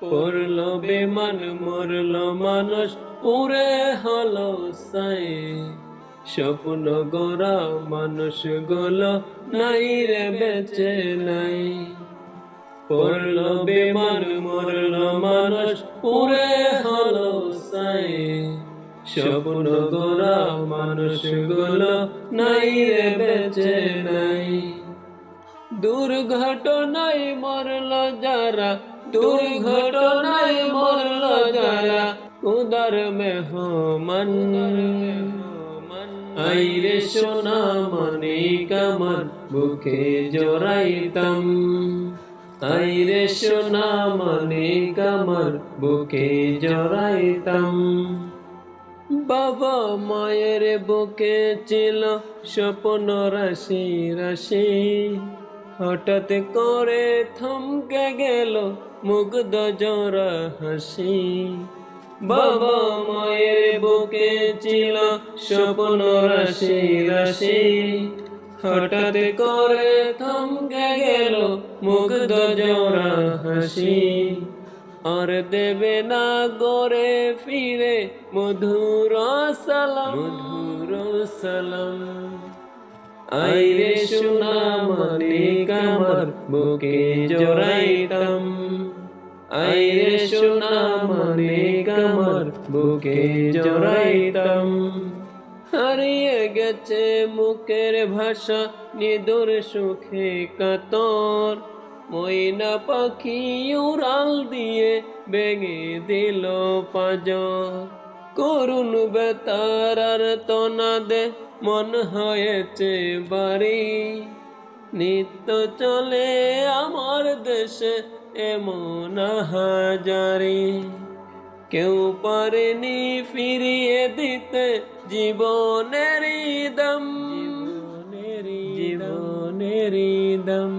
পড়ল বেমান, মরল মানুষ পুরে হলো সাই। স্বপ্ন গোরা মানুষগুলো, নাই রে বেঁচে নাই। পড়ল বেমান, মরল মানুষ পুরে হলো সাই। স্বপ্ন গোরা মানুষগুলো, নাই রে বেঁচে নাই। দুর্ঘটনায় মরল যারা দুর্ঘটনায় মরল যারা, উদার মেহমান। আইরে সোনা মনে কামর বুকে জোড়াইতাম। আইরে সোনা মনে কামর বুকে জোড়াইতাম। বাবা মায়ের বুকে ছিল স্বপ্ন রাশি রাশি। হঠাৎ করে থমকে গেল মুগ্ধ জোড়া হাসি। বাবা মায়ের বুকে ছিল স্বপ্ন রাশি রাশি। হঠাৎ করে থমকে গেল মুগ্ধ জোড়া হাসি। আর দেবে না গরে ফিরে মধুর সালাম। মধুর সালাম। আইরে সোনা মানে কামার, বুকে জড়াইতাম আইরে সোনা মানে কামার, বুকে জড়াইতাম হারিয়ে গেছে মুখের ভাষা, নিদুর সুখে কাতর। ময়না পাখি উড়াল দিয়ে বেগে দিল পাজর। করুণ বেতার আর তনা দে মন হয়েছে বাড়ি। নিত্য চলে আমার দেশে এমন হাজারি। কেউ পারেনি ফিরিয়ে দিতে জীবনের দম জীবনের দম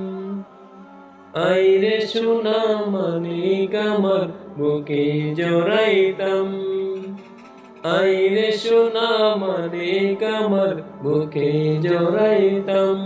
আইরে সোনা মানে কামার বুকে জড়াইতাম আইরে সোনা মানে কামার বুকে জড়াইতাম